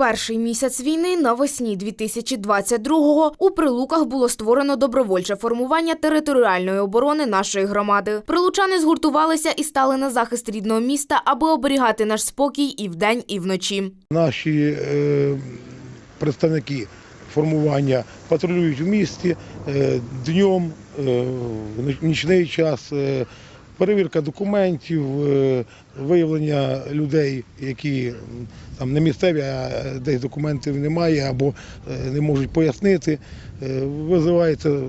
перший місяць війни навесні 2022-го у Прилуках було створено добровольче формування територіальної оборони нашої громади. Прилучани згуртувалися і стали на захист рідного міста, аби оберігати наш спокій і вдень, і вночі. Наші е, представники формування патрулюють в місті е, днем, е, в нічний час, е, перевірка документів, е, виявлення людей, які там не місцеві, а десь документів немає або е, не можуть пояснити. Е, Визивається,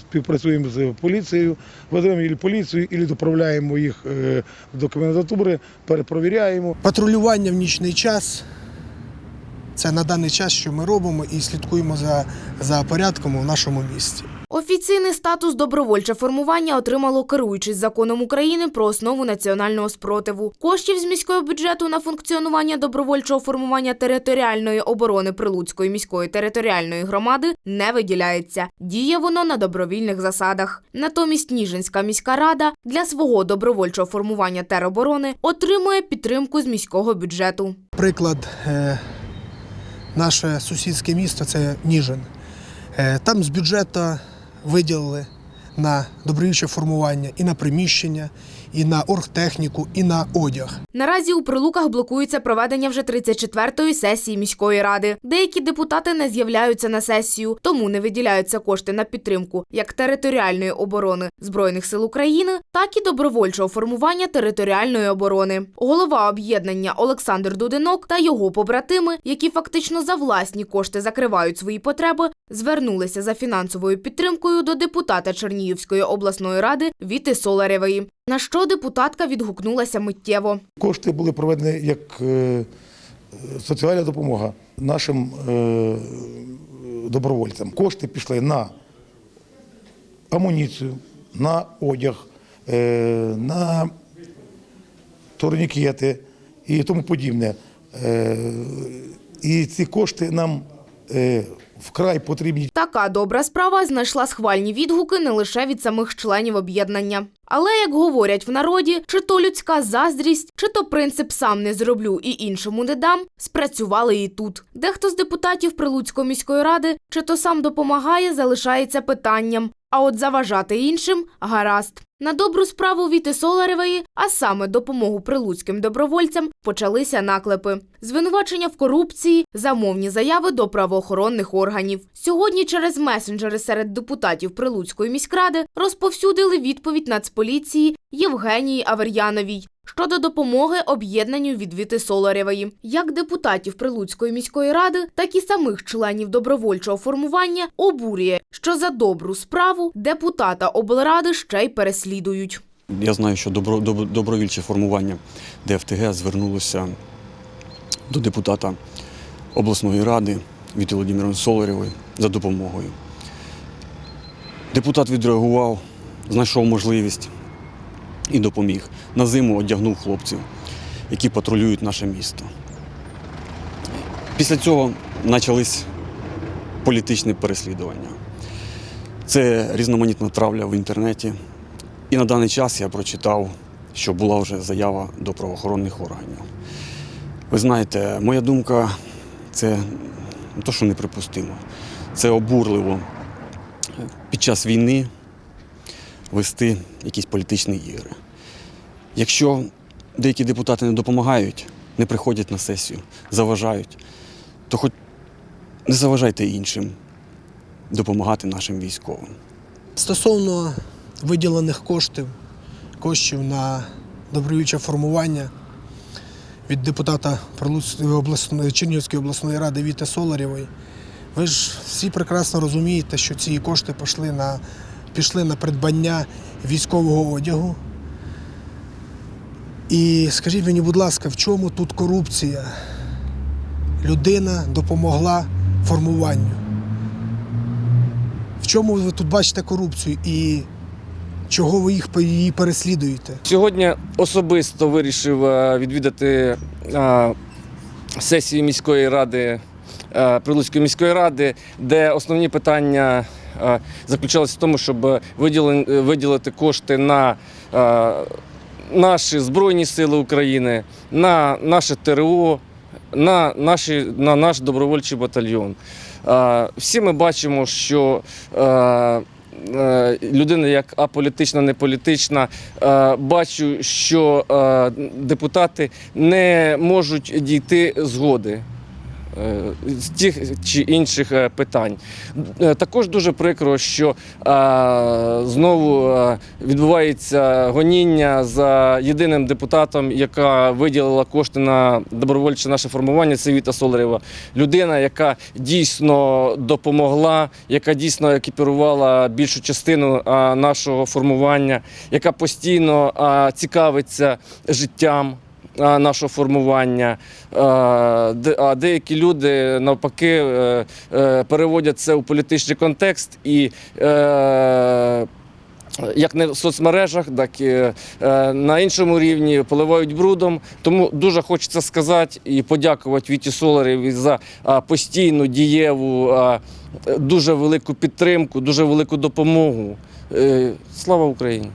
співпрацюємо з поліцією, визиваємо і поліцію, і доправляємо їх е, до комендатури, перепровіряємо. Патрулювання в нічний час це на даний час, що ми робимо, і слідкуємо за, за порядком у нашому місті. Офіційний статус добровольче формування отримало керуючись законом України про основу національного спротиву. Коштів з міського бюджету на функціонування добровольчого формування територіальної оборони Прилуцької міської територіальної громади не виділяється. Діє воно на добровільних засадах. Натомість Ніжинська міська рада для свого добровольчого формування тероборони отримує підтримку з міського бюджету. Приклад, е, наше сусідське місто це Ніжин. Е, там з бюджету виділили на добровільче формування і на приміщення, і на оргтехніку, і на одяг. Наразі у прилуках блокується проведення вже 34-ї сесії міської ради. Деякі депутати не з'являються на сесію, тому не виділяються кошти на підтримку як територіальної оборони збройних сил України, так і добровольчого формування територіальної оборони. Голова об'єднання Олександр Дудинок та його побратими, які фактично за власні кошти закривають свої потреби, звернулися за фінансовою підтримкою до депутата Чернігівської обласної ради Віти Соларєвої. На що депутатка відгукнулася миттєво. Кошти були проведені як е, соціальна допомога нашим е, добровольцям. Кошти пішли на амуніцію, на одяг, е, на турнікети і тому подібне. І ці кошти нам вкрай потрібні. Така добра справа знайшла схвальні відгуки не лише від самих членів об'єднання. Але, як говорять в народі, чи то людська заздрість, чи то принцип сам не зроблю і іншому не дам, спрацювали і тут. Дехто з депутатів Прилуцької міської ради, чи то сам допомагає, залишається питанням. А от заважати іншим гаразд. На добру справу Віти Соларевої, а саме допомогу прилуцьким добровольцям, почалися наклепи. Звинувачення в корупції, замовні заяви до правоохоронних органів. Сьогодні через месенджери серед депутатів Прилуцької міськради розповсюдили відповідь Нацполіції Євгенії Авер'яновій щодо допомоги об'єднанню від Віти Соларєвої. Як депутатів Прилуцької міської ради, так і самих членів добровольчого формування обурює, що за добру справу депутата облради ще й переслідують. Я знаю, що добро, доб- добровільче формування ДФТГ звернулося до депутата обласної ради Віти Володимировни Соларєвої за допомогою. Депутат відреагував, знайшов можливість і допоміг. На зиму одягнув хлопців, які патрулюють наше місто. Після цього почались політичні переслідування. Це різноманітна травля в інтернеті. І на даний час я прочитав, що була вже заява до правоохоронних органів. Ви знаєте, моя думка це не то, що неприпустимо, це обурливо під час війни вести якісь політичні ігри. Якщо деякі депутати не допомагають, не приходять на сесію, заважають, то хоч не заважайте іншим допомагати нашим військовим. Стосовно виділених коштів, коштів на добровільче формування від депутата обласної Чернігівської обласної ради Віти Соларєвої, ви ж всі прекрасно розумієте, що ці кошти пішли на, пішли на придбання військового одягу. І скажіть мені, будь ласка, в чому тут корупція? Людина допомогла формуванню. В чому ви тут бачите корупцію і чого ви їх її переслідуєте? Сьогодні особисто вирішив е, відвідати е, сесію міської ради е, Прилуцької міської ради, де основні питання заключалися в тому, щоб виділити кошти на наші Збройні Сили України, на наше ТРО, на, наші, на наш добровольчий батальйон. Всі ми бачимо, що людина як аполітична, неполітична, політична, бачу, що е, депутати не можуть дійти згоди. Е, З тих чи інших е, питань. Е, Також дуже прикро, що е, знову е, відбувається гоніння за єдиним депутатом, яка виділила кошти на добровольче наше формування. Це Віта Соларєва. Людина, яка дійсно допомогла, яка дійсно екіпірувала більшу частину е, нашого формування, яка постійно е, цікавиться життям. Е, Нашого формування, Е, а деякі люди навпаки е, переводять це у політичний контекст і як не в соцмережах, так і на іншому рівні поливають брудом. Тому дуже хочеться сказати і подякувати Віті Соларєві за постійну дієву, дуже велику підтримку, дуже велику допомогу. Слава Україні!